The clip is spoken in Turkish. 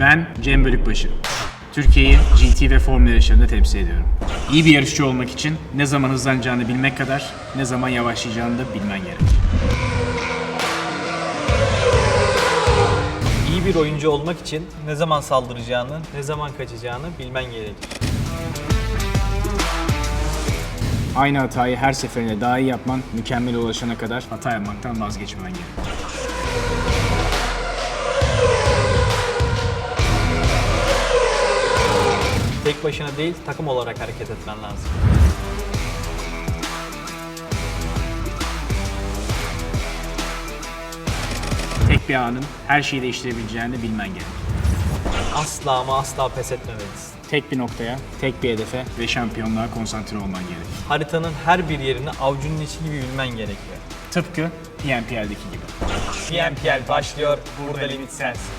Ben Cem Bölükbaşı. Türkiye'yi GT ve Formula yarışlarında temsil ediyorum. İyi bir yarışçı olmak için ne zaman hızlanacağını bilmek kadar ne zaman yavaşlayacağını da bilmen gerek. İyi bir oyuncu olmak için ne zaman saldıracağını, ne zaman kaçacağını bilmen gerekir. Aynı hatayı her seferinde daha iyi yapman, mükemmele ulaşana kadar hata yapmaktan vazgeçmemen gerek. Başına değil, takım olarak hareket etmen lazım. Tek bir anın her şeyi değiştirebileceğini bilmen gerek. Asla ama asla pes etmemelisin. Tek bir noktaya, tek bir hedefe ve şampiyonluğa konsantre olman gerek. Haritanın her bir yerini avucunun içi gibi bilmen gerekiyor. Tıpkı PNPL'deki gibi. PNPL başlıyor, burada limit sensin.